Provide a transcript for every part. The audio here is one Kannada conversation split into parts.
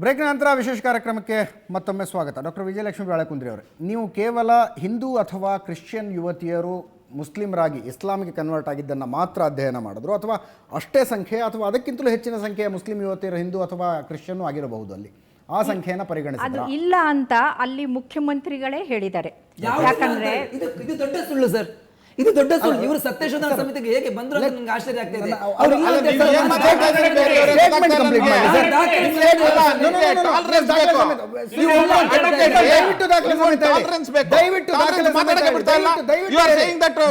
ಬ್ರೇಕ್ನ ನಂತರ ವಿಶೇಷ ಕಾರ್ಯಕ್ರಮಕ್ಕೆ ಮತ್ತೊಮ್ಮೆ ಸ್ವಾಗತ. ಡಾಕ್ಟರ್ ವಿಜಯಲಕ್ಷ್ಮಿ ಬಾಳಕುಂದ್ರಿ ಅವರೇ ನೀವು ಕೇವಲ ಹಿಂದೂ ಅಥವಾ ಕ್ರಿಶ್ಚಿಯನ್ ಯುವತಿಯರು ಮುಸ್ಲಿಮರಾಗಿ ಇಸ್ಲಾಮಿಗೆ ಕನ್ವರ್ಟ್ ಆಗಿದ್ದನ್ನು ಮಾತ್ರ ಅಧ್ಯಯನ ಮಾಡಿದ್ರು? ಅಥವಾ ಅಷ್ಟೇ ಸಂಖ್ಯೆ ಅಥವಾ ಅದಕ್ಕಿಂತಲೂ ಹೆಚ್ಚಿನ ಸಂಖ್ಯೆಯ ಮುಸ್ಲಿಂ ಯುವತಿಯರು ಹಿಂದೂ ಅಥವಾ ಕ್ರಿಶ್ಚಿಯನ್ನು ಆಗಿರಬಹುದು ಅಲ್ಲಿ? ಆ ಸಂಖ್ಯೆಯನ್ನು ಅದು ಇಲ್ಲ ಅಂತ ಅಲ್ಲಿ ಮುಖ್ಯಮಂತ್ರಿಗಳೇ ಹೇಳಿದ್ದಾರೆ. ಯಾವ ಯಾಕಂದ್ರೆ ಇದು ಇದು ದೊಡ್ಡ ಸುಳ್ಳು ಸರ್. ಇದು ದೊಡ್ಡ ಸುಳ್ಳು. ಇವರು ಸತ್ಯಶೋಧನಾ ಸಮಿತಿಗೆ ಹೇಗೆ ಬಂದ್ರು ಅಂತ ನಂಗೆ ಆಶ್ಚರ್ಯ ಆಗ್ತಾ ಇದೆ? ಅವ್ರು ಇಲ್ಲ ಅಂತ ಹೇಳ್ತಾರೆ. ಏನ್ ಮಾತಾಡ್ತಾ ಇದ್ದೀರಿ? Statement complete ಮಾಡಿ, ದಾಖಲೆ ನೀವು ದಯವಿಟ್ಟು ಇಲ್ಲ. saying that, uh.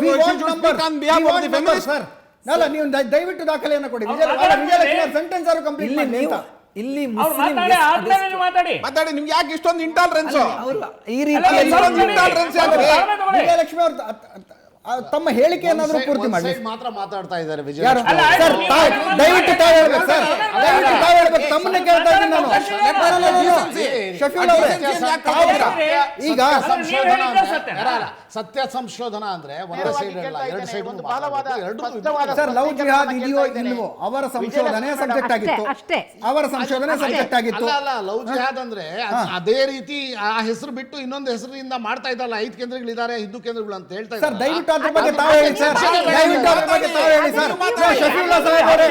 ಅಲ್ಲ ನೀವು ದಯ- ದಯವಿಟ್ಟು ದಾಖಲೆಯನ್ನು ಕೊಡಿ. ಅಲ್ಲ. ಸೆಂಟೆನ್ಸ್ ಅವರು ಕಂಪ್ಲೀಟ್ ಇಲ್ಲಿ ಮಾಡಿ ನೀವು ಅಂತ ಇಲ್ಲಿ ಮಾತಾಡಿ ನಿಮ್ಗೆ ಯಾಕೆ ಇಷ್ಟೊಂದು ಇಂಟಾಲರೆನ್ಸ್ ಅವರು ಈ ರೀತಿ ರೀತಿಯಲ್ಲಿ. ವಿಜಯಲಕ್ಷ್ಮಿ ಅವರು ತ- ಹೇಳಿಕೆ ಏನಾದರೂ ತಮ್ಮ ಹೇಳಿಕೆಯನ್ನಾದ್ರೂ ಪೂರ್ತಿ ಮಾಡಿ ಮಾತ್ರ ಮಾತಾಡ್ತಾ ಇದ್ದಾರೆ ವಿಜಯ ಯಾರು ಸರ್ ದಯವಿಟ್ಟು ತಾವು ಹೇಳ್ಬೇಕು ಸರ್ ದಯವಿಟ್ಟು ತಾವು ಹೇಳ್ಬೇಕು ತಮ್ಮನ್ನ ಕೇಳ್ತಾ ಇದ್ದೀನಿ ನಾನು. ಶಫೀಲ್ ಅವರೇ ಈಗ ಸಂಶೋಧನಾ ಅಂದ್ರೆ- ಸತ್ಯ. ಸಂಶೋಧನಾ ಅಂದ್ರೆ ಒಂದೇ ಸೈಡ್ ಅಲ್ಲ ಎರಡು ಸೈಡ್ ಎರಡು ಸರ್ ಲವ್ ಜಿಹಾದ್ ಇದೆಯೋ ಇಲ್ವೋ ಅವರ ಸಂಶೋಧನೆ ಸಬ್ಜೆಕ್ಟ್ ಆಗಿತ್ತು ಅಷ್ಟೇ. ಅವರ ಸಂಶೋಧನೆ ಸಬ್ಜೆಕ್ಟ್ ಆಗಿತ್ತು ಅಲ್ಲ ಅಲ್ಲ ಲವ್ ಜಿಹಾದ್ ಅಂದ್ರೆ ಅದೇ ರೀತಿ ಆ ಹೆಸರು ಬಿಟ್ಟು ಇನ್ನೊಂದು ಹೆಸರಿನಿಂದ ಮಾಡ್ತಾ ಇದ್ದಲ್ಲ ಐದು ಕೇಂದ್ರಗಳಿದ್ದಾರೆ ಹಿಂದೂ ಕೇಂದ್ರಗಳು ಅಂತ ಹೇಳ್ತಾ ಸರ್ ಇದ್ದಾರೆ ದಯವಿಟ್ಟು ಬಗ್ಗೆ ತಾವು ಹೇಳಿ ಸರ್ ದಯವಿಟ್ಟು ಅದ್ರ ಬಗ್ಗೆ ತಾವು ಹೇಳಿ ಸರ್ ಸಾಹೇಬ್ ಅವರೇ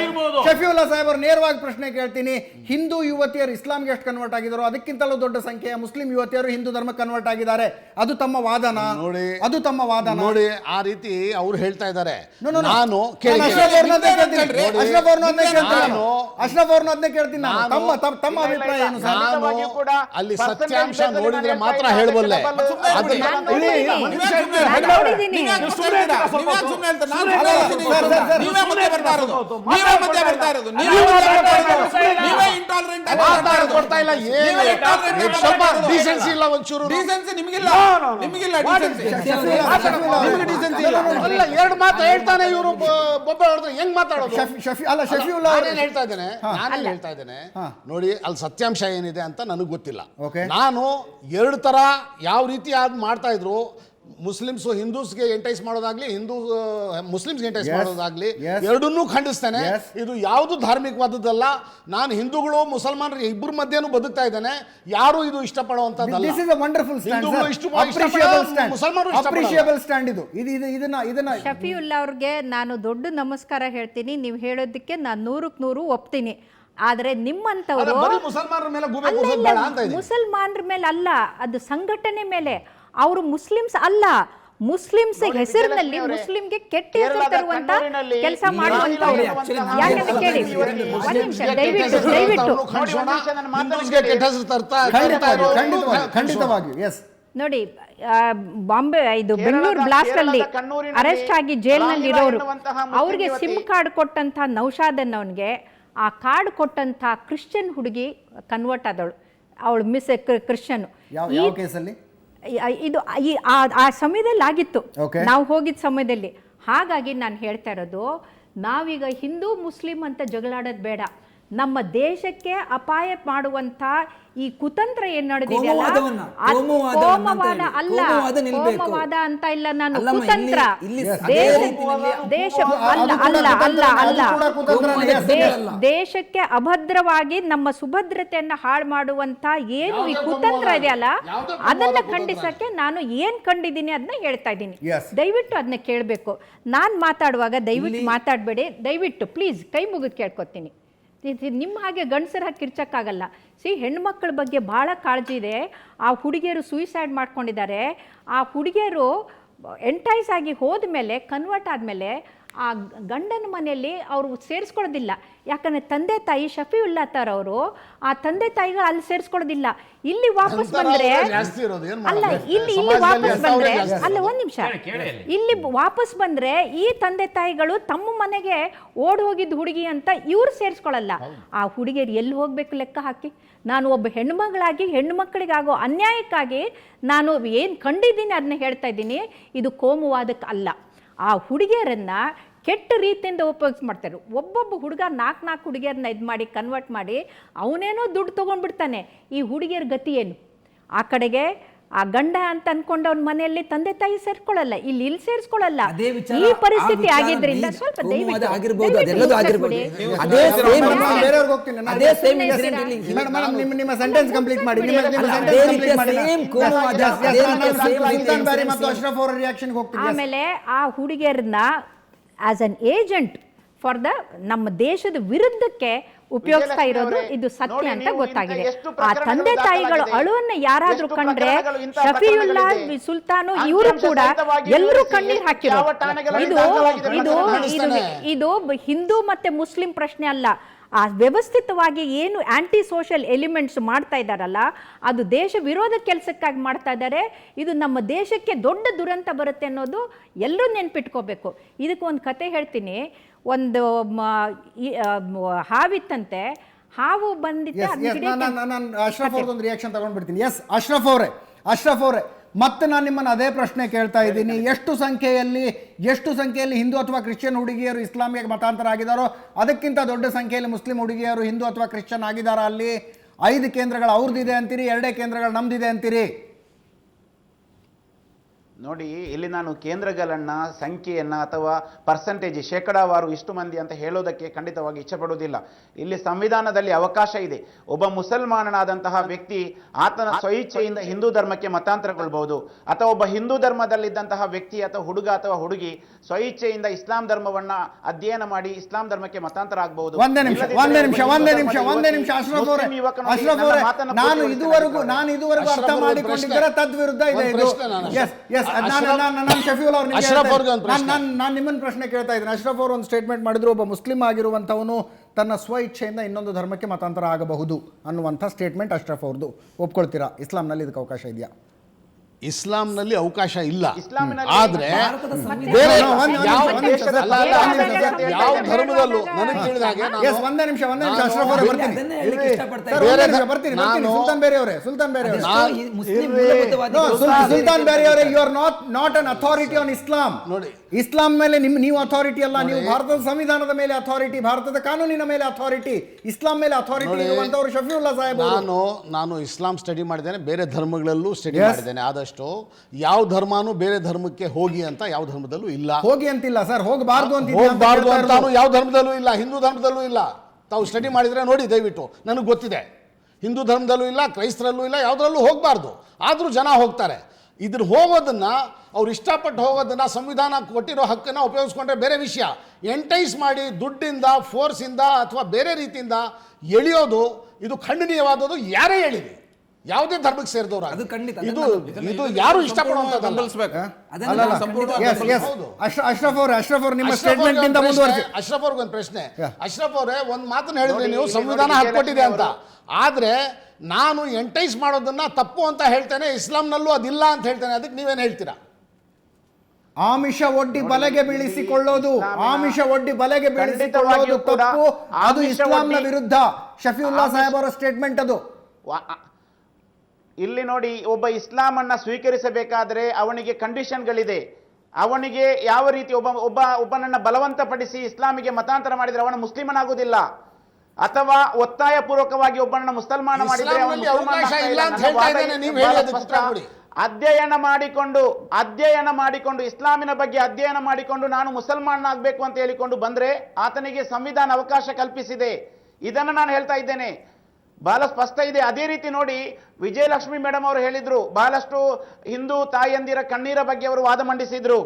ಶಫೀವುಲ್ಲಾ ಸಾಹೇಬ್ ಅವರು ನೇರವಾಗಿ ಪ್ರಶ್ನೆ ಕೇಳ್ತೀನಿ. ಹಿಂದೂ ಯುವತಿಯರು ಇಸ್ಲಾಂಗೆ ಎಷ್ಟು ಕನ್ವರ್ಟ್ ಆಗಿದಾರೋ? ಅದಕ್ಕಿಂತಲೂ ದೊಡ್ಡ ಸಂಖ್ಯೆಯ ಮುಸ್ಲಿಂ ಯುವತಿಯರು ಹಿಂದೂ ಧರ್ಮ ಕನ್ವರ್ಟ್ ಆಗಿದ್ದಾರೆ. ಅದು ತಮ್ಮ ವಾದನ? ನೋಡಿ ಅದು ತಮ್ಮ ವಾದನ? ನೋಡಿ ಆ ರೀತಿ ಅವ್ರು ಹೇಳ್ತಾ ಇದ್ದಾರೆ. ನಾನು ಅಶ್ರಫ್ ಅಶ್ರಫ್ ಅವ್ರನ್ನದ್ದೇ ಕೇಳ್ತೀನಿ ತಮ್ಮ ತಮ್ಮ- ಅಭಿಪ್ರಾಯ ಏನು ಸರ್? ಅಲ್ಲಿ ಸತ್ಯಾಂಶ ನೋಡಿದ್ರೆ ಮಾತ್ರ ಹೇಳಬಲ್ಲೆ ಅದನ್ನ ಇರೋದು. ನೀವೇ ಇಂಟಾಲರೆಂಟ್ ಮಾತಾಡೋದು ಕೊಡ್ತಾ ಇಲ್ಲ ಏನು ಸ್ವಲ್ಪ ಡಿಸೆನ್ಸಿ ಇಲ್ಲ ಒಂಚೂರು. ಡಿಸೆನ್ಸಿ ನಿಮಗಿಲ್ಲ. ಡಿಸೆನ್ಸಿ. ಅಲ್ಲ ಎರಡು ಮಾತು ಹೇಳ್ತಾನೆ ಇವರು ಬೊಬ್ಬೆ ಹೊಡೆದ್ರೆ ಹೆಂಗ್ ಮಾತಾಡೋದು? ಶಫಿ ಶಫಿ ಅಲ್ಲ ನಾನೇನ್ ಹೇಳ್ತಾ ಇದ್ದೇನೆ ನಾನೇನ್ ಹೇಳ್ತಾ ಇದ್ದೇನೆ ನೋಡಿ ಅಲ್ಲಿ ಸತ್ಯಾಂಶ ಏನಿದೆ ಅಂತ ನನಗೆ ಗೊತ್ತಿಲ್ಲ. ನಾನು ಎರಡು ತರ ಯಾವ ರೀತಿ ಅದ್ ಮಾಡ್ತಾ ಇದ್ರು ಮುಸ್ಲಿಮ್ಸ್ ಹಿಂದೂಸ್ಗೆ ಎಂಟೈಸ್ ಮಾಡೋದಾಗ್ಲಿ ಹಿಂದೂ ಮುಸ್ಲಿಮ್ಸ್ ಎಂಟೈಸ್ ಮಾಡೋದಾಗ್ಲಿ. ಎರಡನ್ನೂ ಖಂಡಿಸ್ತೇನೆ. ಇದು ಯಾವುದು ಧಾರ್ಮಿಕವಾದದ್ದಲ್ಲ ನಾನು ಹಿಂದೂಗಳು ಮುಸಲ್ಮಾನರು ಇಬ್ಬರ ಮಧ್ಯನೂ ಬದುಕ್ತಾ ಇದ್ದೇನೆ. ಯಾರು ಇದು ಇಷ್ಟಪಡುವಂತದ್ದಲ್ಲ this is a wonderful stand ಹಿಂದೂಗಳು ಇಷ್ಟು ಅಪ್ರಿಷಿಯಬಲ್ ಸ್ಟ್ಯಾಂಡ್ ಮುಸಲ್ಮಾನರು ಇಷ್ಟಪಡಲ್ಲ. ಅಪ್ರಿಷಿಯಬಲ್ ಸ್ಟ್ಯಾಂಡ್ ಇದು. ಇದು ಇದು ಇದನ್ನ ಇದನ್ನ ಶಫಿಯುಲ್ಲಾ ಅವ್ರಿಗೆ ನಾನು ದೊಡ್ಡ ನಮಸ್ಕಾರ ಹೇಳ್ತೀನಿ. ನೀವು ಹೇಳೋದಕ್ಕೆ ನಾನು ನೂರಕ್ಕೆ ನೂರು ಒಪ್ತೀನಿ. ಆದ್ರೆ ನಿಮ್ಮಂತವರು ಮುಸಲ್ಮಾನರ ಮೇಲೆ ಅಲ್ಲ ಅದು ಸಂಘಟನೆ ಮೇಲೆ. ಅವರು ಮುಸ್ಲಿಮ್ಸ್ ಅಲ್ಲ. ಮುಸ್ಲಿಮ್ಸ್ ಹೆಸರಿನಲ್ಲಿ ಮುಸ್ಲಿಂಗೆ ಕೆಟ್ಟ ಹೆಸರು ತರುವಂತ ಕೆಲಸ ಮಾಡುವಂತವ್ರು ಯಾಕಂದ್ರೆ ಕೇಳಿ? ಒಂದ್ ನಿಮಿಷ ದಯವಿಟ್ಟು ದಯವಿಟ್ಟು. ಕೆಟ್ಟ ಹೆಸರು ತರ್ತಾ ತರ್ತಾ ಖಂಡಿತವಾಗಿ ಇರೋರು ಖಂಡಿತವಾಗಿ ಖಂಡಿತವಾಗಿ. ಎಸ್ ನೋಡಿ ಬಾಂಬೆ ಇದು ಬೆಂಗಳೂರು ಬ್ಲಾಸ್ಟ್ ಅಲ್ಲಿ ಅರೆಸ್ಟ್ ಆಗಿ ಜೈಲ್ನಲ್ಲಿ ಇರೋರು. ಅವ್ರಿಗೆ ಸಿಮ್ ಕಾರ್ಡ್ ಕೊಟ್ಟಂತ ನೌಶಾದನ್ ಅವನಿಗೆ ಆ ಕಾರ್ಡ್ ಕೊಟ್ಟಂತ ಕ್ರಿಶ್ಚಿಯನ್ ಹುಡುಗಿ ಕನ್ವರ್ಟ್ ಆದವಳು ಅವಳು ಮಿಸ್ ಕ್ರಿಶ್ಚಿಯನ್ ಯಾವ ಕೇಸಲ್ಲಿ ಇದು ಈ ಆ- ಸಮಯದಲ್ಲಿ ಆಗಿತ್ತು. ನಾವು ಹೋಗಿದ್ದ ಸಮಯದಲ್ಲಿ. ಹಾಗಾಗಿ ನಾನು ಹೇಳ್ತಾ ಇರೋದು ನಾವೀಗ ಹಿಂದೂ ಮುಸ್ಲಿಂ ಅಂತ ಜಗಳಾಡೋದು ಬೇಡ. ನಮ್ಮ ದೇಶಕ್ಕೆ ಅಪಾಯ ಮಾಡುವಂತ ಈ ಕುತಂತ್ರ ಏನ್ ನಡೆದಿದೆ ಕೋಮವಾದ ಅಲ್ಲ ಕೋಮುವಾದ ಅಂತ ಇಲ್ಲ ನಾನು ಕುತಂತ್ರ. ದೇಶ ಅಲ್ಲ ಅಲ್ಲ ಅಲ್ಲ ಅಲ್ಲ. ದೇಶಕ್ಕೆ ಅಭದ್ರವಾಗಿ ನಮ್ಮ ಸುಭದ್ರತೆಯನ್ನ ಹಾಳು ಮಾಡುವಂತ ಏನು ಈ ಕುತಂತ್ರ ಇದೆಯಲ್ಲ ಅದನ್ನ ಖಂಡಿಸಕ್ಕೆ ನಾನು ಏನ್ ಕಂಡಿದ್ದೀನಿ ಅದನ್ನ ಹೇಳ್ತಾ ಇದ್ದೀನಿ. ದಯವಿಟ್ಟು ಅದನ್ನ ಕೇಳಬೇಕು. ನಾನು ಮಾತಾಡುವಾಗ ದಯವಿಟ್ಟು ಮಾತಾಡಬೇಡಿ. ದಯವಿಟ್ಟು ಪ್ಲೀಸ್ ಕೈ ಮುಗಿದು ಕೇಳ್ಕೊತೀನಿ. ನಿಮ್ಮ ಹಾಗೆ ಗಂಡಸರ ಹಾಕಿ ಕಿರ್ಚಕ್ಕಾಗಲ್ಲ. ಸಿ, ಹೆಣ್ಮಕ್ಳ ಬಗ್ಗೆ ಭಾಳ ಕಾಳಜಿ ಇದೆ. ಆ ಹುಡುಗಿಯರು ಸೂಯಿಸೈಡ್ ಮಾಡ್ಕೊಂಡಿದ್ದಾರೆ. ಆ ಹುಡುಗಿಯರು ಎಂಟೈಸ್ ಆಗಿ ಹೋದ ಮೇಲೆ ಕನ್ವರ್ಟ್ ಆದಮೇಲೆ ಆ ಗಂಡನ ಮನೆಯಲ್ಲಿ ಅವರು ಸೇರಿಸ್ಕೊಳ್ಳೋದಿಲ್ಲ. ಯಾಕಂದ್ರೆ ತಂದೆ ತಾಯಿ ಶಫಿಯುಲ್ಲಾ ತಾರ್ ಅವರು ಆ ತಂದೆ ತಾಯಿಗಳು ಅಲ್ಲಿ ಸೇರಿಸ್ಕೊಳ್ಳೋದಿಲ್ಲ. ಇಲ್ಲಿ ವಾಪಸ್ ಬಂದರೆ ಅಲ್ಲ ಇಲ್ಲಿ ಇಲ್ಲಿ ವಾಪಸ್ ಬಂದರೆ ಅಲ್ಲ ಒಂದು ನಿಮಿಷ. ಇಲ್ಲಿ ವಾಪಸ್ ಬಂದ್ರೆ ಈ ತಂದೆ ತಾಯಿಗಳು ತಮ್ಮ ಮನೆಗೆ ಓಡ್ ಹೋಗಿದ್ದ ಹುಡುಗಿ ಅಂತ ಇವ್ರು ಸೇರಿಸ್ಕೊಳ್ಳಲ್ಲ. ಆ ಹುಡುಗಿಯರು ಎಲ್ಲಿ ಹೋಗ್ಬೇಕು ಲೆಕ್ಕ ಹಾಕಿ? ನಾನು ಒಬ್ಬ ಹೆಣ್ಮಗಳಾಗಿ ಹೆಣ್ಮಕ್ಳಿಗಾಗೋ ಅನ್ಯಾಯಕ್ಕಾಗಿ ನಾನು ಏನು ಕಂಡಿದ್ದೀನಿ ಅದನ್ನ ಹೇಳ್ತಾ ಇದ್ದೀನಿ. ಇದು ಕೋಮುವಾದಕ್ಕೆ ಅಲ್ಲ ಆ ಹುಡುಗಿಯರನ್ನು ಕೆಟ್ಟ ರೀತಿಯಿಂದ ಉಪಯೋಗಿಸ್ ಮಾಡ್ತಾರೆ. ಒಬ್ಬೊಬ್ಬ ಹುಡುಗ ನಾಲ್ಕು ನಾಲ್ಕು ಹುಡುಗಿಯರನ್ನ ಇದು ಮಾಡಿ ಕನ್ವರ್ಟ್ ಮಾಡಿ ಅವನೇನೋ ದುಡ್ಡು ತೊಗೊಂಡ್ಬಿಡ್ತಾನೆ. ಈ ಹುಡುಗಿಯರ ಗತಿ ಏನು? ಆ ಕಡೆಗೆ ಆ ಗಂಡ ಅಂತ ಅನ್ಕೊಂಡು ಅವ್ನ ಮನೆಯಲ್ಲಿ ತಂದೆ ತಾಯಿ ಸೇರ್ಕೊಳ್ಳಲ್ಲ ಇಲ್ಲಿ ಇಲ್ಲಿ ಸೇರಿಸ್ಕೊಳ್ಳಲ್ಲ ಈ ಪರಿಸ್ಥಿತಿ ಆಗಿದ್ರಿಂದ ಸ್ವಲ್ಪ. ಆಮೇಲೆ ಆ ಹುಡುಗಿಯರನ್ನ as an agent for the ನಮ್ಮ ದೇಶದ ವಿರುದ್ಧಕ್ಕೆ ಉಪಯೋಗಿಸ್ತಾ ಇರೋದು ಇದು ಸತ್ಯ ಅಂತ ಗೊತ್ತಾಗಿದೆ. ಆ ತಂದೆ ತಾಯಿಗಳು ಅಳುವನ್ನ ಯಾರಾದ್ರೂ ಕಂಡ್ರೆ ಶಫಿಯುಲ್ಲಾ. ಸುಲ್ತಾನು ಇವರು ಕೂಡ ಎಲ್ಲರೂ ಕಣ್ಣೀರ್ ಹಾಕಿರೋ ಇದು ಇದು ಇದು ಹಿಂದೂ ಮತ್ತೆ ಮುಸ್ಲಿಂ ಪ್ರಶ್ನೆ ಅಲ್ಲ. ಆ ವ್ಯವಸ್ಥಿತವಾಗಿ ಏನು ಆ್ಯಂಟಿ ಸೋಷಿಯಲ್ ಎಲಿಮೆಂಟ್ಸ್ ಮಾಡ್ತಾ ಇದ್ದಾರಲ್ಲ ಅದು ದೇಶ ವಿರೋಧ ಕೆಲಸಕ್ಕಾಗಿ ಮಾಡ್ತಾ ಇದ್ದಾರೆ. ಇದು ನಮ್ಮ ದೇಶಕ್ಕೆ ದೊಡ್ಡ ದುರಂತ ಬರುತ್ತೆ ಅನ್ನೋದು ಎಲ್ಲರೂ ನೆನ್ಪಿಟ್ಕೋಬೇಕು. ಇದಕ್ಕೆ ಒಂದು ಕತೆ ಹೇಳ್ತೀನಿ. ಒಂದು ಹಾವಿತ್ತಂತೆ. ಹಾವು ಬಂದಿತ್ತು ರಿಯಾಕ್ಷನ್ ತಗೊಂಡ್ಬಿಡ್ತೀನಿ. ಎಸ್ ಅಶ್ರಫ್ ಅವರೇ ಅಶ್ರಫ್ ಅವರೇ. ಮತ್ತೆ ನಾನು ನಿಮ್ಮನ್ನು ಅದೇ ಪ್ರಶ್ನೆ ಕೇಳ್ತಾ ಇದ್ದೀನಿ. ಎಷ್ಟು ಸಂಖ್ಯೆಯಲ್ಲಿ ಎಷ್ಟು ಸಂಖ್ಯೆಯಲ್ಲಿ ಹಿಂದೂ ಅಥವಾ ಕ್ರಿಶ್ಚಿಯನ್ ಹುಡುಗಿಯರು ಇಸ್ಲಾಮಿಗೆ ಮತಾಂತರ ಆಗಿದಾರೋ ಅದಕ್ಕಿಂತ ದೊಡ್ಡ ಸಂಖ್ಯೆಯಲ್ಲಿ ಮುಸ್ಲಿಂ ಹುಡುಗಿಯರು ಹಿಂದೂ ಅಥವಾ ಕ್ರಿಶ್ಚಿಯನ್ ಆಗಿದಾರ ಅಲ್ಲಿ? ಐದು ಕೇಂದ್ರಗಳು ಅವ್ರದ್ದಿದೆ ಅಂತೀರಿ ಎರಡೇ ಕೇಂದ್ರಗಳು ನಮ್ದಿದೆ ಅಂತೀರಿ? ನೋಡಿ ಇಲ್ಲಿ ನಾನು ಕೇಂದ್ರಗಳನ್ನ ಸಂಖ್ಯೆಯನ್ನ ಅಥವಾ ಪರ್ಸೆಂಟೇಜ್ ಶೇಕಡಾವಾರು ಇಷ್ಟು ಮಂದಿ ಅಂತ ಹೇಳೋದಕ್ಕೆ ಖಂಡಿತವಾಗಿ ಇಚ್ಛಪಡುವುದಿಲ್ಲ. ಇಲ್ಲಿ ಸಂವಿಧಾನದಲ್ಲಿ ಅವಕಾಶ ಇದೆ. ಒಬ್ಬ ಮುಸಲ್ಮಾನನಾದಂತಹ ವ್ಯಕ್ತಿ ಆತನ ಸ್ವಇಚ್ಛೆಯಿಂದ ಹಿಂದೂ ಧರ್ಮಕ್ಕೆ ಮತಾಂತರಗೊಳ್ಬಹುದು. ಅಥವಾ ಒಬ್ಬ ಹಿಂದೂ ಧರ್ಮದಲ್ಲಿದ್ದಂತಹ ವ್ಯಕ್ತಿ ಅಥವಾ ಹುಡುಗ ಅಥವಾ ಹುಡುಗಿ ಸ್ವಇಚ್ಛೆಯಿಂದ ಇಸ್ಲಾಂ ಧರ್ಮವನ್ನ ಅಧ್ಯಯನ ಮಾಡಿ ಇಸ್ಲಾಂ ಧರ್ಮಕ್ಕೆ ಮತಾಂತರ ಆಗಬಹುದು. ಒಂದೇ ನಿಮಿಷ ಒಂದೇ ನಿಮಿಷ ಒಂದೇ ನಿಮಿಷ ಒಂದೇ ನಿಮಿಷ ಅಶ್ರಫ್ ಅವರೇ ಅಶ್ರಫ್ ಅವರೇ ನಾನು ಇದುವರೆಗೂ ನಾನು ಇದುವರೆಗೂ ಅರ್ಥ ಮಾಡಿಕೊಂಡಿದ್ದರೆ ತದ್ವಿರುದ್ಧ ಇದೆ ಎಸ್ ಎಸ್ ನಾನು ಶಫೀಲ್ ಅವ್ರು. ನಾನು ನಾನು ನಿಮ್ಮನ್ನ ಪ್ರಶ್ನೆ ಕೇಳ್ತಾ ಇದ್ದೀನಿ. ಅಶ್ರಫ್ ಅವರು ಒಂದು ಸ್ಟೇಟ್ಮೆಂಟ್ ಮಾಡಿದ್ರು ಒಬ್ಬ ಮುಸ್ಲಿಂ ಆಗಿರುವಂಥವನು ತನ್ನ ಸ್ವ ಇಚ್ಛೆಯಿಂದ ಇನ್ನೊಂದು ಧರ್ಮಕ್ಕೆ ಮತಾಂತರ ಆಗಬಹುದು ಅನ್ನುವಂಥ ಸ್ಟೇಟ್ಮೆಂಟ್ ಅಶ್ರಫ್ ಅವ್ರದ್ದು ಒಪ್ಕೊಳ್ತೀರಾ? ಇಸ್ಲಾಂನಲ್ಲಿ ಇದಕ್ಕೆ ಅವಕಾಶ ಇದೆಯಾ? ಇಸ್ಲಾಂನಲ್ಲಿ ಅವಕಾಶ ಇಲ್ಲ ಆದ್ರೆ ಬೇರೆ ಯಾವ ನಿಮಿಷ, ಒಂದು ಅಲ್ಲ, ಅಲ್ಲ, ಅಲ್ಲ, ಯಾವ ಧರ್ಮದಲ್ಲೂ ನನಗೆ ತಿಳಿದ ಹಾಗೆ ನಾನು- ಒಂದೇ ನಿಮಿಷ ಒಂದೇ ನಿಮಿಷ ನಾನು- ಅಶ್ರಫ್ ಅವರೇ ಬರ್ತೀನಿ ಅದನ್ನೇ ಹೇಳಲಿಕ್ಕೆ ಇಷ್ಟಪಡ್ತಾ ಸರ್, ಇದ್ದೀನಿ. ಒಂದೇ ಬೇರೆ ನಿಮಿಷ ಬರ್ತೀನಿ ಬರ್ತೀನಿ ನಾನು- ಸುಲ್ತಾನ್ ಬೇರೆ ಅವರೇ ಸುಲ್ತಾನ್ ಬೇರೆ ಅವರೇ ಅದೆಷ್ಟೋ ಈ ಮುಸ್ಲಿಂ No, ಮೂಲಭೂತವಾದಿಗಳು ಸುಲ್- ಅದೇ ಸುಲ್ತಾನ್ ಬೇರೆ ಅವರೇ you are not not an authority on Islam ನೋಡಿ. ಇಸ್ಲಾಂ ಮೇಲೆ ನಿಮ್ ನೀವು ಅಥಾರಿಟಿ ಅಲ್ಲ ನೀವು ಭಾರತದ ಸಂವಿಧಾನದ ಮೇಲೆ ಅಥಾರಿಟಿ ಭಾರತದ ಕಾನೂನಿನ ಮೇಲೆ ಅಥಾರಿಟಿ ಇಸ್ಲಾಂ ಮೇಲೆ ಅಥಾರಿಟಿ ನೋಡಿ, ಇರುವಂತವರು ಶಫಿಯುಲ್ಲಾ ಸಾಹೇಬ್ ಅವರು. ನಾನು ನಾನು ಇಸ್ಲಾಂ ಸ್ಟಡಿ ಮಾಡಿದ್ದೇನೆ ಬೇರೆ ಧರ್ಮಗಳಲ್ಲೂ ಸ್ಟಡಿ Yes. ಮಾಡಿದ್ದೇನೆ ಆದಷ್ಟು ಯಾವ ಧರ್ಮನೂ ಬೇರೆ ಧರ್ಮಕ್ಕೆ ಹೋಗಿ ಅಂತ ಯಾವ ಧರ್ಮದಲ್ಲೂ ಇಲ್ಲ. ಹೋಗಿ ಅಂತಿಲ್ಲ ಸರ್ ಹೋಗಬಾರ್ದು ಅಂತ ಅಂತ ಹೋಗಬಾರ್ದು ಅಂತಾನು ಯಾವ ಧರ್ಮದಲ್ಲೂ ಇಲ್ಲ ಹಿಂದೂ ಧರ್ಮದಲ್ಲೂ ಇಲ್ಲ. ತಾವು ಸ್ಟಡಿ ಮಾಡಿದ್ರೆ ನೋಡಿ ದಯವಿಟ್ಟು ನನಗೆ ಗೊತ್ತಿದೆ. ಹಿಂದೂ ಧರ್ಮದಲ್ಲೂ ಇಲ್ಲ ಕ್ರೈಸ್ತರಲ್ಲೂ ಇಲ್ಲ ಯಾವುದರಲ್ಲೂ ಹೋಗಬಾರ್ದು. ಆದರೂ ಜನ ಹೋಗ್ತಾರೆ. ಇದ್ರ ಹೋಗೋದನ್ನ ಅವ್ರು ಇಷ್ಟಪಟ್ಟು ಹೋಗೋದನ್ನ ಸಂವಿಧಾನ ಕೊಟ್ಟಿರೋ ಹಕ್ಕನ್ನು ಉಪಯೋಗಿಸ್ಕೊಂಡ್ರೆ ಬೇರೆ ವಿಷಯ. ಎಂಟೈಸ್ ಮಾಡಿ ದುಡ್ಡಿಂದ ಫೋರ್ಸಿಂದ ಅಥವಾ ಬೇರೆ ರೀತಿಯಿಂದ ಎಳೆಯೋದು ಇದು ಖಂಡನೀಯವಾದದ್ದು ಯಾರೇ ಹೇಳಿದೆ ಯಾವುದೇ ಧರ್ಮಕ್ಕೆ ಸೇರಿದವರು ಅದು ಖಂಡಿತ, ಇದು ಇದು ಯಾರು. ಅಶ್ರಫ್ ಅವ್ರೆ ಅಶ್ರಫ್ ಅವ್ರೆ ನಿಮ್ಮ ಸ್ಟೇಟ್ಮೆಂಟ್ನಿಂದ ಮುಂದುವರಿಸಿ. ಅಶ್ರಫ್ ಅವ್ರಿಗೆ ಒಂದು ಪ್ರಶ್ನೆ. ಅಶ್ರಫ್ ಅವರೇ ಒಂದು ಮಾತನ್ನ ಹೇಳಿದ್ರೆ ನೀವು ಸಂವಿಧಾನ ಹಾಕ್ಕೊಟ್ಟಿದೆ ಹಾಕೊಟ್ಟಿದೆ ಅಂತ. ಆದ್ರೆ ನಾನು ಎಂಟೈಸ್ ಮಾಡೋದನ್ನ ತಪ್ಪು ಅಂತ ಹೇಳ್ತೇನೆ ಇಸ್ಲಾಂನಲ್ಲೂ ಅದಿಲ್ಲ ಅಂತ ಹೇಳ್ತೇನೆ ಅದಕ್ಕೆ ನೀವೇನು ಹೇಳ್ತೀರಾ? ಆಮಿಷ ಒಡ್ಡಿ ಬಲೆಗೆ ಬೀಳಿಸಿಕೊಳ್ಳೋದು ಆಮಿಷ ಒಡ್ಡಿ ಬಲೆಗೆ ಬೀಳಿಸಿಕೊಳ್ಳೋದು ತಪ್ಪು. ಅದು ಇಸ್ಲಾಂನ ವಿರುದ್ಧ. ಶಫಿಯುಲ್ಲಾ ಉಲ್ಲಾ ಸಾಹೇಬ್ ಅವರ ಸ್ಟೇಟ್ಮೆಂಟ್ ಅದು ಇಲ್ಲಿ ನೋಡಿ ಒಬ್ಬ ಇಸ್ಲಾಮನ್ನು ಸ್ವೀಕರಿಸಬೇಕಾದ್ರೆ ಅವನಿಗೆ ಕಂಡೀಷನ್ಗಳಿದೆ. ಅವನಿಗೆ ಯಾವ ರೀತಿ ಒಬ್ಬ ಒಬ್ಬ ಒಬ್ಬನನ್ನ ಬಲವಂತಪಡಿಸಿ ಇಸ್ಲಾಮಿಗೆ ಮತಾಂತರ ಮಾಡಿದ್ರೆ ಅವನು ಮುಸ್ಲಿಮನಾಗುವುದಿಲ್ಲ. ಅಥವಾ ಒತ್ತಾಯ ಪೂರ್ವಕವಾಗಿ ಒಬ್ಬನನ್ನ ಮುಸಲ್ಮಾನ ಮಾಡಿದ್ರೆ. ಅಧ್ಯಯನ ಮಾಡಿಕೊಂಡು ಅಧ್ಯಯನ ಮಾಡಿಕೊಂಡು ಇಸ್ಲಾಮಿನ ಬಗ್ಗೆ ಅಧ್ಯಯನ ಮಾಡಿಕೊಂಡು ನಾನು ಮುಸಲ್ಮಾನನಾಗಬೇಕು ಅಂತ ಹೇಳಿಕೊಂಡು ಬಂದ್ರೆ ಆತನಿಗೆ ಸಂವಿಧಾನ ಅವಕಾಶ ಕಲ್ಪಿಸಿದೆ. ಇದನ್ನು ನಾನು ಹೇಳ್ತಾ ಇದ್ದೇನೆ. ಬಹಳ ಸ್ಪಷ್ಟ ಇದೆ ಅದೇ ರೀತಿ ನೋಡಿ ವಿಜಯಲಕ್ಷ್ಮಿ ಮೇಡಮ್ ಅವರು ಹೇಳಿದ್ರು ಬಹಳಷ್ಟು ಹಿಂದೂ ತಾಯಂದಿರ ಕಣ್ಣೀರ ಬಗ್ಗೆ ಅವರು ವಾದ ಮಂಡಿಸಿದ್ರು.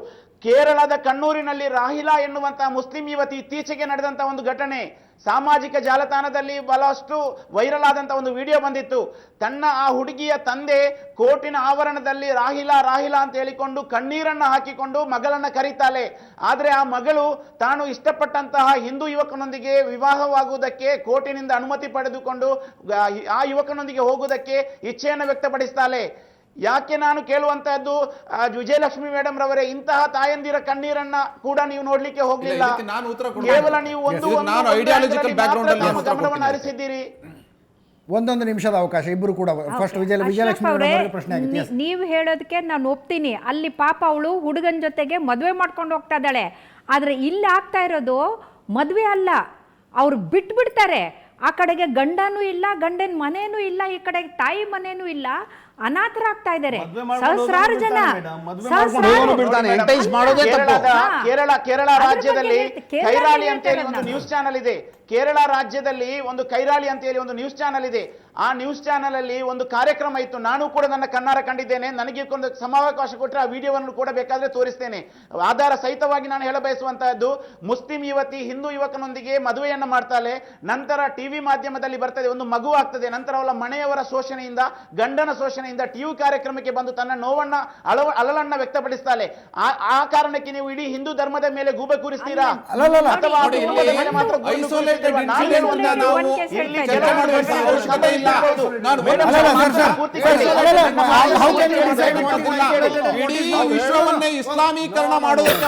ಕೇರಳದ ಕಣ್ಣೂರಿನಲ್ಲಿ ರಾಹಿಲಾ ಎನ್ನುವಂತಹ ಮುಸ್ಲಿಂ ಯುವತಿ ಇತ್ತೀಚೆಗೆ ನಡೆದಂತಹ ಒಂದು ಘಟನೆ. ಸಾಮಾಜಿಕ ಜಾಲತಾಣದಲ್ಲಿ ಬಹಳಷ್ಟು ವೈರಲ್ ಆದಂತಹ ಒಂದು ವಿಡಿಯೋ ಬಂದಿತ್ತು. ತನ್ನ ಆ ಹುಡುಗಿಯ ತಂದೆ ಕೋರ್ಟಿನ ಆವರಣದಲ್ಲಿ ರಾಹಿಲಾ ರಾಹಿಲಾ ಅಂತ ಹೇಳಿಕೊಂಡು ಕಣ್ಣೀರನ್ನು ಹಾಕಿಕೊಂಡು ಮಗಳನ್ನ ಕರೀತಾಳೆ. ಆದರೆ ಆ ಮಗಳು ತಾನು ಇಷ್ಟಪಟ್ಟಂತಹ ಹಿಂದೂ ಯುವಕನೊಂದಿಗೆ ವಿವಾಹವಾಗುವುದಕ್ಕೆ ಕೋರ್ಟಿನಿಂದ ಅನುಮತಿ ಪಡೆದುಕೊಂಡು, ಆ ಯುವಕನೊಂದಿಗೆ ಹೋಗುವುದಕ್ಕೆ ಇಚ್ಛೆಯನ್ನು ವ್ಯಕ್ತಪಡಿಸ್ತಾಳೆ. ಯಾಕೆ ನಾನು ಕೇಳುವಂತಹದ್ದು ಆ, ವಿಜಯಲಕ್ಷ್ಮಿ ಮೇಡಮ್ ರವರೇ ಇಂತಹ ತಾಯಂದಿರ ಕಣ್ಣೀರನ್ನ ಕೂಡ ನೀವು ನೋಡ್ಲಿಕ್ಕೆ ಹೋಗ್ಲಿಲ್ಲ. ನಾನು ಉತ್ತರ ಕೊಡ್ತೀನಿ. ಕೇವಲ ನೀವು ಒಂದು ಗಮನವನ್ನು ಹರಿಸಿದ್ದೀರಿ. ಒಂದೊಂದು ನಿಮಿಷದ ಅವಕಾಶ ಇಬ್ಬರು ಕೂಡ ಫಸ್ಟ್ ವಿಜಯ ವಿಜಯಲಕ್ಷ್ಮಿ ಪ್ರಶ್ನೆ ಆಗಿತ್ತು. ನೀವು ಹೇಳೋದಕ್ಕೆ ನಾನು ಒಪ್ತೀನಿ. ಅಲ್ಲಿ ಪಾಪ ಅವಳು ಹುಡುಗನ ಜೊತೆಗೆ ಮದುವೆ ಮಾಡ್ಕೊಂಡು ಹೋಗ್ತಾ ಇದ್ದಾಳೆ. ಆದ್ರೆ ಇಲ್ಲಿ ಆಗ್ತಾ ಇರೋದು ಮದುವೆ ಅಲ್ಲ. ಅವ್ರು ಬಿಟ್ಬಿಡ್ತಾರೆ. ಆ ಕಡೆಗೆ ಗಂಡನೂ ಇಲ್ಲ ಗಂಡನ ಮನೇನೂ ಇಲ್ಲ ಈ ಕಡೆಗೆ ತಾಯಿ ಮನೇನೂ ಇಲ್ಲ. ಅನಾಥರಾಗ್ತಾ ಇದ್ದಾರೆ. ಸಹಸ್ರಾರು ಜನ ಬಿಡ್ತಾನೆ ಮೇಡಮ್. ಮಾಡ್ಕೊಂಡು ಬಿಡ್ತಾನೆ. ಎಂಟೈಸ್ ಮಾಡೋದೇ ತಪ್ಪು. ಕೇರಳದ ಹಾ. ಕೇರಳ ಕೇರಳ ರಾಜ್ಯದಲ್ಲಿ ಕೈರಾಳಿ ಅಂತ ಹೇಳಿ ಒಂದು ನ್ಯೂಸ್ ಚಾನಲ್ ಇದೆ. ಕೇರಳ ರಾಜ್ಯದಲ್ಲಿ ಒಂದು ಕೈರಾಳಿ ಅಂತ ಹೇಳಿ ಒಂದು ನ್ಯೂಸ್ ಚಾನಲ್ ಇದೆ. ಆ ನ್ಯೂಸ್ ಚಾನಲ್ ಅಲ್ಲಿ ಒಂದು ಕಾರ್ಯಕ್ರಮ ಇತ್ತು. ನಾನು ಕೂಡ ನನ್ನ ಕಣ್ಣಾರ ಕಂಡಿದ್ದೇನೆ. ನನಗೆ ಒಂದು ಸಮಾವಕಾಶ ಕೊಟ್ಟರೆ ಆ ವಿಡಿಯೋವನ್ನು ಕೂಡ ಬೇಕಾದ್ರೆ ತೋರಿಸ್ತೇನೆ. ಆಧಾರ ಸಹಿತವಾಗಿ ನಾನು ಹೇಳಬಯಸುವಂತಹದ್ದು ಮುಸ್ಲಿಂ ಯುವತಿ ಹಿಂದೂ ಯುವಕನೊಂದಿಗೆ ಮದುವೆಯನ್ನು ಮಾಡ್ತಾಳೆ. ನಂತರ ಟಿವಿ ಮಾಧ್ಯಮದಲ್ಲಿ ಬರ್ತದೆ. ಒಂದು ಮಗು ಆಗ್ತದೆ. ನಂತರ ಅವಳ ಮನೆಯವರ ಶೋಷಣೆಯಿಂದ ಗಂಡನ ಶೋಷಣೆಯಿಂದ ಟಿವಿ ಕಾರ್ಯಕ್ರಮಕ್ಕೆ ಬಂದು ತನ್ನ ನೋವನ್ನ ಅಳವ ಅಳಲನ್ನ ವ್ಯಕ್ತಪಡಿಸ್ತಾಳೆ. ಆ ಆ ಕಾರಣಕ್ಕೆ ನೀವು ಇಡೀ ಹಿಂದೂ ಧರ್ಮದ ಮೇಲೆ ಗೂಬೆ ಕೂರಿಸ್ತೀರಾ? ಇಸ್ಲಾಮೀಕರಣ ಅಥವಾ ಮಾತ್ರ. ಮಾಡುವಂತ. ಇಡೀ ವಿಶ್ವವನ್ನೇ ಇಸ್ಲಾಮೀಕರಣ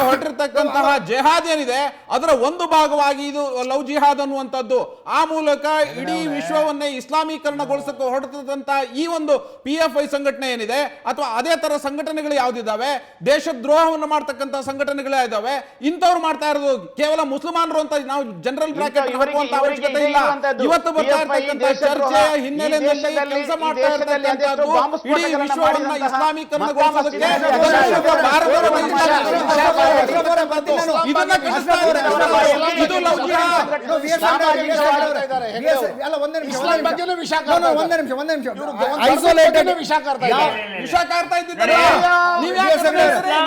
ಹೊರಟಿರ್ತಕ್ಕಂತಹ ಜೆಹಾದ್ ಏನಿದೆ ಅದರ ಒಂದು ಭಾಗವಾಗಿ ಇದು ಲವ್ ಜಿಹಾದ್ ಅನ್ನುವಂಥದ್ದು. ಆ ಮೂಲಕ ಇಡೀ ವಿಶ್ವವನ್ನೇ ಇಸ್ಲಾಮೀಕರಣಗೊಳಿಸಕ್ಕೆ ಹೊರಟಿದಂತಹ ಈ ಒಂದು ಪಿ ಎಫ್ ಐ ಸಂಘಟನೆ ಏನಿದೆ ಅಥವಾ ಅದೇ ತರ ಸಂಘಟನೆಗಳು ಯಾವ್ದಿದ್ದಾವೆ ದೇಶದ್ರೋಹವನ್ನು ಮಾಡ್ತಕ್ಕಂಥ ಸಂಘಟನೆಗಳು ಇದಾವೆ. ಇಂಥವ್ರು ಮಾಡ್ತಾ ಇರೋದು ಕೇವಲ ಮುಸಲ್ಮಾನರು ಅಂತ ನಾವು ಜನರಲ್ ಬ್ರಾಕೆಟ್ ಹಾಕುವಂತ ಅವಶ್ಯಕತೆ ಇಲ್ಲ. ಇವತ್ತು ಬರ್ತಾ ಇರ್ತಕ್ಕಂಥ ಚರ್ಚೆಯ ಹಿನ್ನೆಲೆಯಲ್ಲಿ ಕೆಲಸ ಮಾಡ್ತಾ ಇರ್ತಕ್ಕಂಥದ್ದು ಇಡೀ ವಿಶ್ವವನ್ನ ಇಸ್ಲಾಮೀಕರಣಗೊಳಿಸೋದಕ್ಕೆ ಇದನ್ನ ಖಂಡಿಸ್ತಾ ಇದ್ದಾರೆ. ಇದು ಲೌಕಿಕ ಒಂದೇ ನಿಮಿಷ. ಒಂದೇ ನಿಮಿಷ ಒಂದೇ ನಿಮಿಷ. ಐಸೋಲೇಟೆಡ್ ವಿಷ ಕಾರ್ತಾ ಇದ್ದಾರೆ. ವಿಷ ಕಾರ್ತಾ ಇದ್ದಿದ್ದಲ್ಲ ನೀವ್ ಯಾಕೆ ಇಲ್ಲ,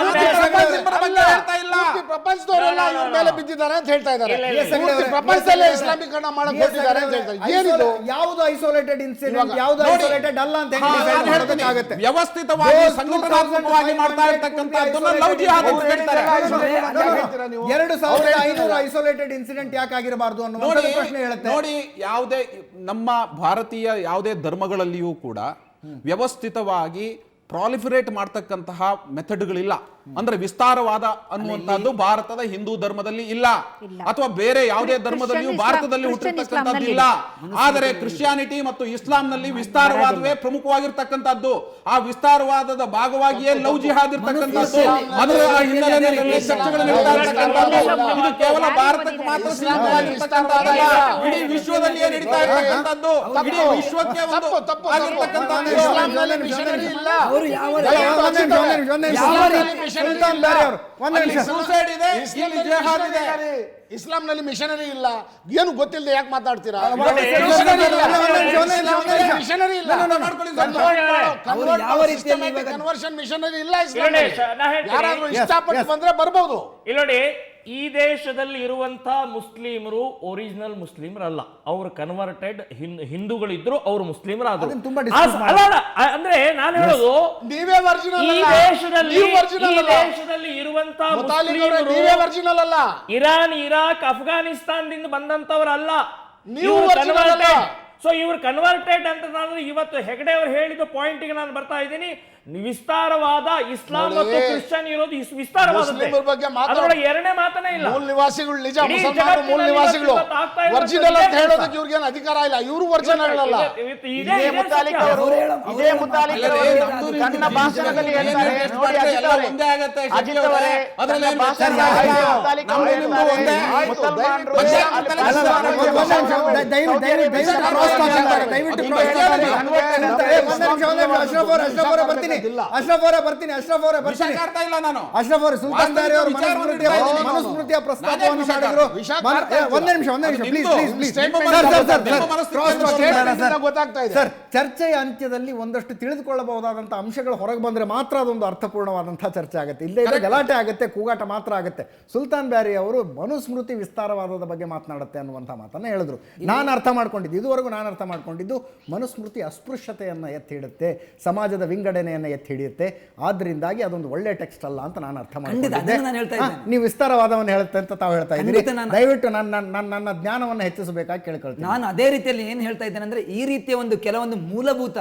ಪೂರ್ತಿ ಇಲ್ಲ, ಪ್ರಪಂಚದ ಬಗ್ಗೆ ಹೇಳ್ತಾ ಇಲ್ಲ. ಪೂರ್ತಿ ಪ್ರಪಂಚದವರೆಲ್ಲ ಇವ್ರ ಮೇಲೆ ಬಿದ್ದಿದ್ದಾರೆ ಅಂತ ಹೇಳ್ತಾ ಇದ್ದಾರೆ. ಇಲ್ಲ, ಇಲ್ಲ, ಇಲ್ಲ. ಪೂರ್ತಿ ಪ್ರಪಂಚದಲ್ಲೇ ಇಸ್ಲಾಮೀಕರಣ ಮಾಡಕ್ ಹೊರಟಿದ್ದಾರೆ ಅಂತ ಹೇಳ್ತಾರೆ. ಏನಿದು? ಯಾವುದು ಐಸೋಲೇಟೆಡ್ ಇನ್ಸಿಡೆಂಟ್? ಇವಾಗ ಯಾವುದು ನೋಡಿ. ಐಸೋಲೇಟೆಡ್ ಅಲ್ಲ ಅಂತ ಹಾ, ನಾನು ಹೇಳ್ತೀನಿ. ಮಾಡೋದಕ್ಕಾಗತ್ತೆ. ವ್ಯವಸ್ಥಿತವಾಗಿ Those ಸಂಘಟನಾತ್ಮಕವಾಗಿ 2005 ಮಾಡ್ತಾ ಇರ್ತಕ್ಕಂಥದ್ದನ್ನ ಲವ್ ಜಿಹಾದ್ ಅಂತ ಹೇಳ್ತಾರೆ. ಎರಡು ಸಾವಿರದ ಐನೂರು ಐಸೋಲೇಟೆಡ್ ಇನ್ಸಿಡೆಂಟ್ ಯಾಕಾಗಿರಬಾರ್ದು ಅನ್ನೋ ನೋಡಿ ಪ್ರಶ್ನೆ ಹೇಳುತ್ತೆ. ನೋಡಿ ಯಾವುದೇ ನಮ್ಮ ಭಾರತೀಯ ಯಾವುದೇ ಧರ್ಮಗಳಲ್ಲಿಯೂ ಕೂಡ ವ್ಯವಸ್ಥಿತವಾಗಿ ಪ್ರಾಲಿಫರೇಟ್ ಮಾಡ್ತಕ್ಕಂತಹ ಮೆಥಡ್ಗಳಿಲ್ಲ. ಅಂದ್ರೆ ವಿಸ್ತಾರವಾದ ಅನ್ನುವಂತಹದ್ದು ಭಾರತದ ಹಿಂದೂ ಧರ್ಮದಲ್ಲಿ ಇಲ್ಲ. ಅಥವಾ ಬೇರೆ ಯಾವುದೇ ಧರ್ಮದಲ್ಲಿಯೂ ಭಾರತದಲ್ಲಿ ಹುಟ್ಟಿರ್ತಕ್ಕಂಥದ್ದು ಇಲ್ಲ. ಆದರೆ ಕ್ರಿಶ್ಚಿಯಾನಿಟಿ ಮತ್ತು ಇಸ್ಲಾಂನಲ್ಲಿ ವಿಸ್ತಾರವಾದವೇ ಪ್ರಮುಖವಾಗಿರ್ತಕ್ಕಂಥದ್ದು. ಆ ವಿಸ್ತಾರವಾದದ ಭಾಗವಾಗಿಯೇ ಲವ್ ಜಿಹಾದ್ ಇರ್ತಕ್ಕಂಥದ್ದು. ಅದರ ಹಿನ್ನೆಲೆಯಲ್ಲಿ ಇದು ಕೇವಲ ಭಾರತಕ್ಕೆ ಮಾತ್ರ ಸೀಮಿತವಾಗಿರ್ತಕ್ಕಂಥದ್ದಲ್ಲ. ಇಡೀ ವಿಶ್ವದಲ್ಲಿಯೇ ನಡೀತಾ ಇರ್ತಕ್ಕಂಥದ್ದು. ಇಡೀ ವಿಶ್ವಕ್ಕೆ ಒಂದು ತಪ್ಪು. ಆಗಿರ್ತಕ್ಕಂಥದ್ದು. ಇಸ್ಲಾಂನಲ್ಲಿ ಮಿಷನರಿ ಇಲ್ಲ. ಅವರು ಯಾವ ಇಸ್ಲಾಂನಲ್ಲಿ ಇದೆ ಮಿಷನರಿ ಇಲ್ಲ. ಇಸ್ಲಾಂನಲ್ಲಿ ಮಿಷನರಿ ಇಲ್ಲ. ಏನು ಗೊತ್ತಿಲ್ಲದೆ ಯಾಕೆ ಮಾತಾಡ್ತೀರಾ? ಮಿಷನರಿ ಇಲ್ಲ. ಕನ್ವರ್ಷನ್ ಮಿಷನರಿ ಇಲ್ಲ ಇಸ್ಲಾಂ ಯಾರಾದ್ರೂ ಇಷ್ಟಪಟ್ಟು ಬಂದ್ರೆ ಬರ್ಬೋದು. ಇಲ್ಲಿ ನೋಡಿ ಈ ದೇಶದಲ್ಲಿ ಇರುವಂಥ ಮುಸ್ಲಿಮರು ಒರಿಜಿನಲ್ ಮುಸ್ಲಿಮರಲ್ಲ. ಅವರು ಕನ್ವರ್ಟೆಡ್ ಹಿಂದೂಗಳಿದ್ರು ಅವರು ಮುಸ್ಲಿಮರಾದ್ರು. ಅಂದ್ರೆ ನಾನು ಹೇಳೋದು ನೀವೇ ಈ ಅಲ್ಲ. ದೇಶದಲ್ಲಿ ಈ ದೇಶದಲ್ಲಿ ಇರುವಂತ ಮುಸ್ಲಿಮರು ಇರಾನ್ ಇರಾಕ್ ಅಫ್ಘಾನಿಸ್ತಾನದಿಂದ ಬಂದಂತವರಲ್ಲ ನೀವು. ಸೊ ಇವರು ಕನ್ವರ್ಟೆಡ್ ಅಂತ ನಾನು ಇವತ್ತು ಹೆಗಡೆ ಅವರು ಹೇಳಿದ ಪಾಯಿಂಟ್ಗೆ ನಾನು ಬರ್ತಾ ಇದ್ದೀನಿ. ವಿಸ್ತಾರವಾದ ಇಸ್ಲಾಂ ಮತ್ತು ಕ್ರಿಶ್ಚಿಯನ್ ಇರೋದು ವಿಸ್ತಾರವಾದ. ಬಗ್ಗೆ ಮಾತಾಡ- ಎರಡನೇ ಮಾತನೇ ಇಲ್ಲ ಮೂಲ ನಿವಾಸಿಗಳು ನಿಜ ಮುಸಲ್ಮಾನರು ಮೂಲ ನಿವಾಸಿಗಳು ವರ್ಜಿನಲ್ ಅಂತ ಹೇಳೋದಕ್ಕೆ ಕೆಲಸ. ಇವ್ರಿಗೇನು ಅಧಿಕಾರ ಇಲ್ಲ ಇವರು ವರ್ಜಿನಲ್ ಅಲ್ಲ ಇವತ್ತು- ಇವತ್ತು ಇದೇ- ಮುತಾಲಿಕ್ ಅವರು ಇದೇ ಮುತಾಲಿಕ್ ಅವರು ತನ್ನ ಭಾಷಣದಲ್ಲಿ ಹೇಳ್ತಾರೆ ನೋಡಿ ಒಂದೇ ಆಗತ್ತೆ, ಅಜಿತ್ ಅವರೇ. ಅದ್ರಲ್ಲಿ ಭಾಷಣದಲ್ಲಿ ಮುತಾಲಿಕ್ ಅವರು ಹೇಳ್ತಾರೆ. ಮುಸಲ್ಮಾನರು ದಯವಿಟ್ಟು ದಯವಿಟ್ಟು ದಯವಿಟ್ಟು ಮಾಡ್ತಾರೆ, ದಯವಿಟ್ಟು ಮಾಡ್ತಾರೆ. ಅಶ್ರಫ್ ಅವರೇ, ಅಶ್ರಫ್ ಅವರೇ ಬರ್ತೀನಿ ಅಶ್ರಫ್ ಅವರೇ ಬರ್ತೀನಿ ಅಶ್ರಫ್ ಅವರೇ ಬರ್ತೀನಿ. ಇಲ್ಲ ನಾನು. ಅಶ್ರಫ್ ಅವರು ಸುಲ್ತಾನ್ ಅವರು ಮನುಸ್ಮೃತಿಯ ಪ್ರಸ್ತಾಪವನ್ನು ಮಾಡಿದ್ರು. ಒಂದೇ ನಿಮಿಷ ಒಂದೇ ನಿಮಿಷ ಪ್ಲೀಸ್. ಪ್ಲೀಸ್ ಪ್ಲೀಸ್ ಸರ್ ಇದೆ. ಚರ್ಚೆಯ ಅಂತ್ಯದಲ್ಲಿ ಒಂದಷ್ಟು ತಿಳಿದುಕೊಳ್ಳಬಹುದಾದಂತಹ ಅಂಶಗಳು ಹೊರಗೆ ಬಂದ್ರೆ ಮಾತ್ರ ಅದೊಂದು ಅರ್ಥಪೂರ್ಣವಾದಂತಹ ಚರ್ಚೆ ಆಗುತ್ತೆ. ಇಲ್ಲೇ ಇದ್ರೆ ಗಲಾಟೆ ಆಗುತ್ತೆ ಕೂಗಾಟ ಮಾತ್ರ ಆಗುತ್ತೆ. ಸುಲ್ತಾನ್ ಬ್ಯಾರಿ ಅವರು ಮನುಸ್ಮೃತಿ ವಿಸ್ತಾರವಾದದ ಬಗ್ಗೆ ಮಾತನಾಡುತ್ತೆ ಅನ್ನುವಂತಹ ಮಾತನ್ನ ಹೇಳಿದ್ರು. ನಾನು ಅರ್ಥ ಮಾಡ್ಕೊಂಡಿದ್ದು ಇದುವರೆಗೂ ನಾನು ಅರ್ಥ ಮಾಡ್ಕೊಂಡಿದ್ದು ಮನುಸ್ಮೃತಿ ಅಸ್ಪೃಶ್ಯತೆಯನ್ನು ಎತ್ತಿ ಹಿಡುತ್ತೆ. ಸಮಾಜದ ವಿಂಗಡಣೆಯನ್ನು ಎತ್ತಿ ಹಿಡಿಯುತ್ತೆ. ಆದ್ರಿಂದಾಗಿ ಅದೊಂದು ಒಳ್ಳೆ ಟೆಕ್ಸ್ಟ್ ಅಲ್ಲ ಅಂತ ನಾನು ಅರ್ಥ ಮಾಡಿದ್ದೆ. ನೀವು ವಿಸ್ತಾರವಾದವನ್ನು ಹೇಳುತ್ತೆ ಅಂತ ತಾವು ಹೇಳ್ತಾ ಇದ್ದೀರಿ. ದಯವಿಟ್ಟು ನನ್ನ ನನ್ನ ನನ್ನ ಜ್ಞಾನವನ್ನು ಹೆಚ್ಚಿಸಬೇಕಾಗಿ ಕೇಳ್ಕೊಳ್ತೀನಿ. ನಾನು ಅದೇ ರೀತಿಯಲ್ಲಿ ಏನು ಹೇಳ್ತಾ ಇದ್ದೇನೆ ಅಂದ್ರೆ ಈ ರೀತಿಯ ಒಂದು ಕೆಲವೊಂದು ಮೂಲಭೂತ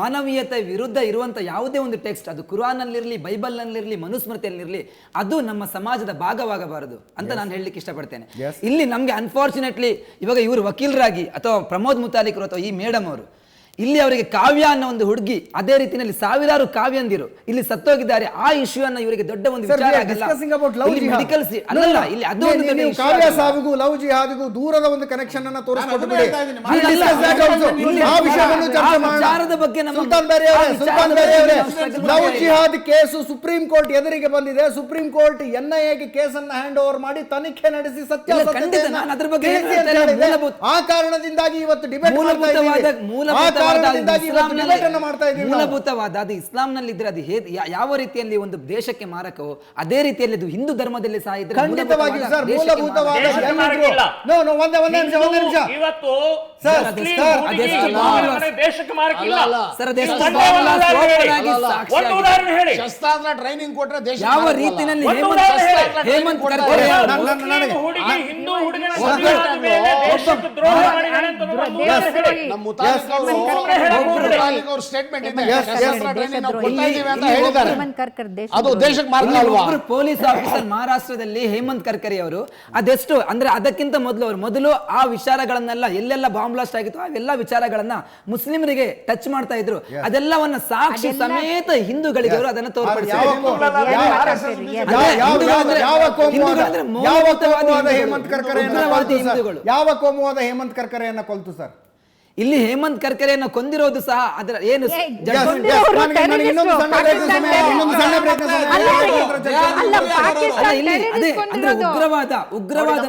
ಮಾನವೀಯತೆ ವಿರುದ್ಧ ಇರುವಂತ ಯಾವುದೇ ಒಂದು ಟೆಕ್ಸ್ಟ್ ಅದು ಕುರಾನಲ್ಲಿರಲಿ ಬೈಬಲ್ನಲ್ಲಿರಲಿ ಮನುಸ್ಮೃತಿಯಲ್ಲಿರಲಿ ಅದು ನಮ್ಮ ಸಮಾಜದ ಭಾಗವಾಗಬಾರದು ಅಂತ ನಾನು ಹೇಳಲಿಕ್ಕೆ ಇಷ್ಟಪಡ್ತೇನೆ. ಇಲ್ಲಿ ನಮಗೆ ಅನ್ಫಾರ್ಚುನೇಟ್ಲಿ ಇವಾಗ ಇವರು ವಕೀಲರಾಗಿ ಅಥವಾ ಪ್ರಮೋದ್ ಮುತಾಲಿಕರು ಅಥವಾ ಈ ಮೇಡಮ್ ಅವರು ಇಲ್ಲಿ ಅವರಿಗೆ ಕಾವ್ಯ ಅನ್ನೋ ಒಂದು ಹುಡುಗಿ ಅದೇ ರೀತಿಯಲ್ಲಿ ಸಾವಿರಾರು ಕಾವ್ಯಂದಿರು ಇಲ್ಲಿ ಸತ್ತೋಗಿದ್ದಾರೆ. ಆ ಇಶ್ಯೂ ಅನ್ನ ಇವರಿಗೆ ದೊಡ್ಡ ಒಂದು ವಿಚಾರ about love ಇಲ್ಲಿ ಅದು ಕಾವ್ಯ. ಸಾವಿಗೂ ಲವ್ ಜಿಹಾದಿಗೂ ದೂರದ ಒಂದು ಕನೆಕ್ಷನ್ ಅನ್ನ ಅಲ್ಲ, ಚರ್ಚೆ ವಿಚಾರದ ಬಗ್ಗೆ ನಮ್ಮ- ಸುಲ್ತಾನ್ ಬೇರೆ ಸುಲ್ತಾನ್ ಬೇರೆ love. Jihad case supreme court ಎದುರಿಗೆ ಬಂದಿದೆ. ಸುಪ್ರೀಂ ಕೋರ್ಟ್ ಎನ್ ಐ ಎಗೆ ಕೇಸನ್ನ ಹ್ಯಾಂಡ್ ಓವರ್ ಮಾಡಿ ತನಿಖೆ ನಡೆಸಿ ಸತ್ಯ ಅದ್ರ ಬಗ್ಗೆ ಆ ಕಾರಣದಿಂದಾಗಿ ಇವತ್ತು ಡಿಬೇಟ್ ಮಾಡ್ತಾ ಮೂಲಭೂತವಾದ ಇದ್ದೀವಿ ಆ ಮೂಲಭೂತವಾದ ಕಾರಣದಿಂದಾಗಿ ಇವತ್ತು ಡಿಬೇಟ್ ಅನ್ನ ಮಾಡ್ತಾ ಇದ್ದೀವಿ ನಾವು. ಮೂಲಭೂತವಾದ ಅದು ಇಸ್ಲಾಂನಲ್ಲಿ ಇದ್ರೆ ಅದು ಹೇ- ಯಾ- ಯಾವ ರೀತಿಯಲ್ಲಿ ಒಂದು ದೇಶಕ್ಕೆ ಮಾರಕವೋ ಅದೇ ರೀತಿಯಲ್ಲಿ ಅದು ಹಿಂದೂ ಧರ್ಮದಲ್ಲಿ ಸಹ ಇದ್ರೆ ಖಂಡಿತವಾಗಿಯೂ ಮೂಲಭೂತವಾದ ಸರ್ ದೇಶಕ್ಕೆ ಮೂಲಭೂತವಾದ ಮಾರಕ. ದೇಶಕ್ಕೆ ಹೆಣ್ಮಕ್ಳು- ಮಾರಕ್ಕಿಲ್ಲ. ನೋ ನೋ ಒಂದೇ ಒಂದೇ ನಿಮಿಷ ಒಂದೇ ನಿಮಿಷ ಇವತ್ತು ಸರ್, ಮುಸ್ಲಿಂ ಸರ್, ಹುಡುಗಿ ಅದೆಷ್ಟು ಹಿಂದೂ ಬಾಂಗ್ಲಾ- ಮನೆ ದೇಶಕ್ಕೆ ಮಾರಕ್ಕಿಲ್ಲ ಅಲ್ಲ, ಅಲ್ಲ. ಸರ್, ನೀವು ಅದೆಷ್ಟು ಒಂದೇ ಒಂದು ಬಾಂಗ್ಲಾ ಉದಾಹರಣೆ ಹೇಳಿ. open ಆಗಿ ಅಲ್ಲ, ಅಲ್ಲ. ಸಾಕ್ಷಿ ಒಂದು ಉದಾಹರಣೆ ಹೇಳಿ ಶಸ್ತ್ರಾಸ್ತ್ರ ಟ್ರೈನಿಂಗ್ ಕೊಟ್ರೆ ದೇಶ ಯಾವ ರೀತಿಯಲ್ಲಿ ಒಂದು ಹೇಮಂತ್ ಉದಾಹರಣೆ ಹೇಳಿ. ಹೇಮಂತ್ ಕರ್ಕರೆ ಅವರು- ನಾನು- ನನಗೆ- ಮುಸ್ಲಿಂ ಹುಡುಗಿ ಹಿಂದೂ ಹುಡುಗನ ಒಬ್ಬ- ಮದುವೆ ಆದ್ಮೇಲೆ ದೇಶಕ್ಕೆ ದ್ರೋಹ ಮಾಡಿದ್ದಾನೆ ಅಂತ ಒಂದು ಉದಾಹರಣೆ ಹೇಳಿ. ನಮ್ಮ ಮುತಾಲಿಕ್ ಅವರು ಅವ್ರ ಸ್ಟೇಟ್ಮೆಂಟ್ ಇದೆ. ಅದು ದೇಶಕ್ಕೆ ಮಾರ್ಗ ಇಲ್ಲಿ ಅಲ್ವಾ? ಪೊಲೀಸ್ ಆಫೀಸರ್ ಮಹಾರಾಷ್ಟ್ರದಲ್ಲಿ ಹೇಮಂತ್ ಕರ್ಕರಿ ಅವರು. ಅದೆಷ್ಟು ಅಂದ್ರೆ ಅದಕ್ಕಿಂತ ಮೊದಲು ಅವರು ಮೊದಲು ಆ ವಿಚಾರಗಳನ್ನೆಲ್ಲ ಎಲ್ಲೆಲ್ಲ ಬಾಂಬ್ ಬ್ಲಾಸ್ಟ್ ಆಗಿತ್ತು ಅವೆಲ್ಲ ವಿಚಾರಗಳನ್ನ ಮುಸ್ಲಿಮರಿಗೆ ಟಚ್ ಮಾಡ್ತಾ ಇದ್ರು. ಅದೆಲ್ಲವನ್ನ ಸಾಕ್ಷಿ ಸಮೇತ ಹಿಂದೂಗಳಿಗೆ ಅವರು ಅದನ್ನ ತೋರ್ಪಡಿಸಿದ್ರು. ಯಾವ- ಕೋಮುವಾದ. ಹೇಮಂತ್ ಕರ್ಕರೆಯನ್ನ ಕೊಲ್ತು ಸರ್? ಇಲ್ಲಿ ಹೇಮಂತ್ ಕರ್ಕರೆಯನ್ನು ಕೊಂದಿರೋದು ಸಹ ಅದರ ಏನು. ಉಗ್ರವಾದ ಉಗ್ರವಾದ